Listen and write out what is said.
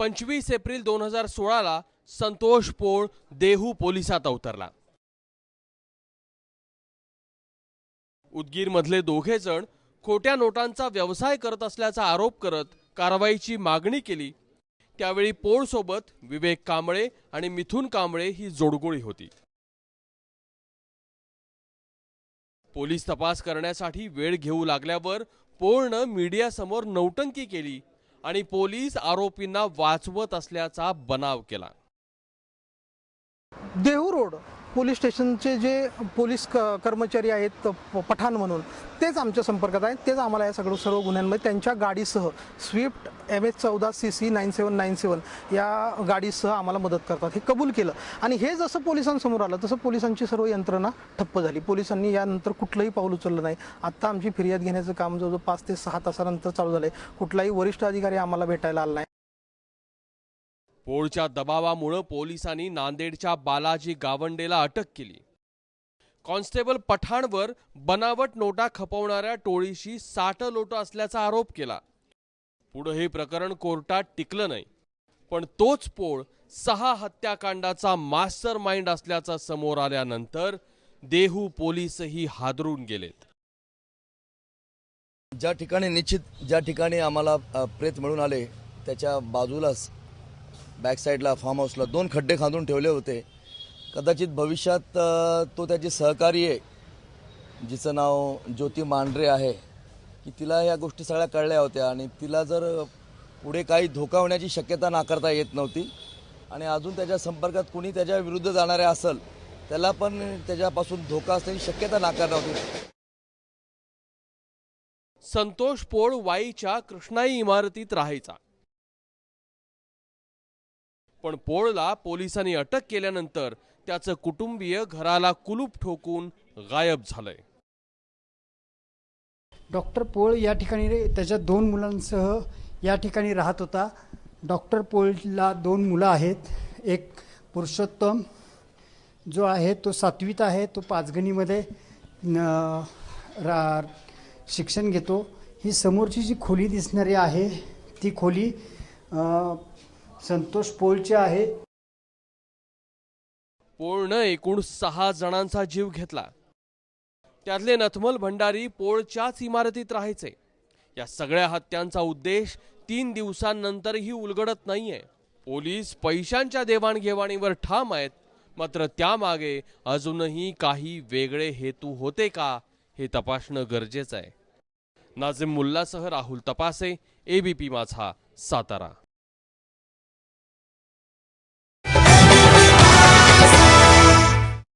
पंचवीस एप्रिल दोन हजार सोळाला संतोष पोळ देहू पोलिसात अवतरला. उदगीरमधले दोघे जण खोट्या नोटांचा व्यवसाय करत असल्याचा आरोप करत कारवाईची मागणी केली. त्यावेळी पोळसोबत विवेक कांबळे आणि मिथुन कांबळे ही जोडगोळी होती. पोलीस तपास करण्यासाठी वेळ घेऊ लागल्यावर पोळनं मीडियासमोर नौटंकी केली. आणि पोलीस आरोपींना वाचवत असल्याचा बनाव केला. देहू रोड पोलीस स्टेशनचे जे पोलीस क कर्मचारी आहेत प- पठाण म्हणून तेच आमच्या संपर्कात आहेत. तेच आम्हाला या सगळं सर्व गुन्ह्यांमध्ये त्यांच्या गाडीसह स्विफ्ट एम एच चौदा C C nine seven nine seven या गाडीसह आम्हाला मदत करतात. हे कबूल केलं. आणि हे जसं पोलिसांसमोर आलं तसं पोलिसांची सर्व यंत्रणा ठप्प झाली. पोलिसांनी यानंतर कुठलंही पाऊल उचललं नाही. आत्ता आमची फिर्याद घेण्याचं काम जवळजवळ पाच ते सहा तासानंतर चालू झालं आहे कुठलाही वरिष्ठ अधिकारी आम्हाला भेटायला आला नाही. पोळच्या दबावामुळं पोलिसांनी नांदेडच्या बालाजी गावंडेला अटक केली. कॉन्स्टेबल पठाणवर बनावट नोटा खपवणाऱ्या टोळीशी साठ लोट असल्याचा आरोप केला. पुढं हे प्रकरण कोर्टात टिकलं नाही. पण तोच पोळ सहा हत्याकांडाचा मास्टर माइंड असल्याचा समोर आल्यानंतर देहू पोलीसही हादरून गेलेत. ज्या ठिकाणी निश्चित ज्या ठिकाणी आम्हाला प्रेत मिळून आले त्याच्या बाजूलाच बॅक साईडला फार्म हाऊसला दोन खड्डे खांदून ठेवले होते. कदाचित भविष्यात तो त्याची सहकारी आहे जिचं नाव ज्योती मांढरे आहे की तिला या गोष्टी सगळ्या कळल्या होत्या आणि तिला जर पुढे काही धोका होण्याची शक्यता नाकारता येत नव्हती आणि अजून त्याच्या संपर्कात कुणी त्याच्या विरुद्ध जाणारे असेल त्याला पण त्याच्यापासून धोका असण्याची शक्यता नाकारता होती. संतोष पोळ वाईच्या कृष्णाई इमारतीत राहायचा. पण पोळला पोलिसांनी अटक केल्यानंतर त्याचं कुटुंबीय घराला कुलूप ठोकून गायब झालंय. डॉक्टर पोळ या ठिकाणी त्याच्या दोन मुलांसह या ठिकाणी राहत होता. डॉक्टर पोळला दोन मुलं आहेत. एक पुरुषोत्तम जो आहे तो सातवीत आहे तो पाचगणीमध्ये रा शिक्षण घेतो. ही समोरची जी खोली दिसणारी आहे ती खोली संतोष पोळचे आहे. पोळनं एकूण सहा जणांचा जीव घेतला. त्यातले नथमल भंडारी पोळच्याच इमारतीत राहायचे. या सगळ्या हत्यांचा उद्देश तीन दिवसांनंतरही उलगडत नाहीये. पोलीस पैशांच्या देवाणघेवाणीवर ठाम आहेत. मात्र त्यामागे अजूनही काही वेगळे हेतू होते का हे तपासणं गरजेचं आहे. नाझिम मुल्लासह राहुल तपासे एबीपी माझा सातारा.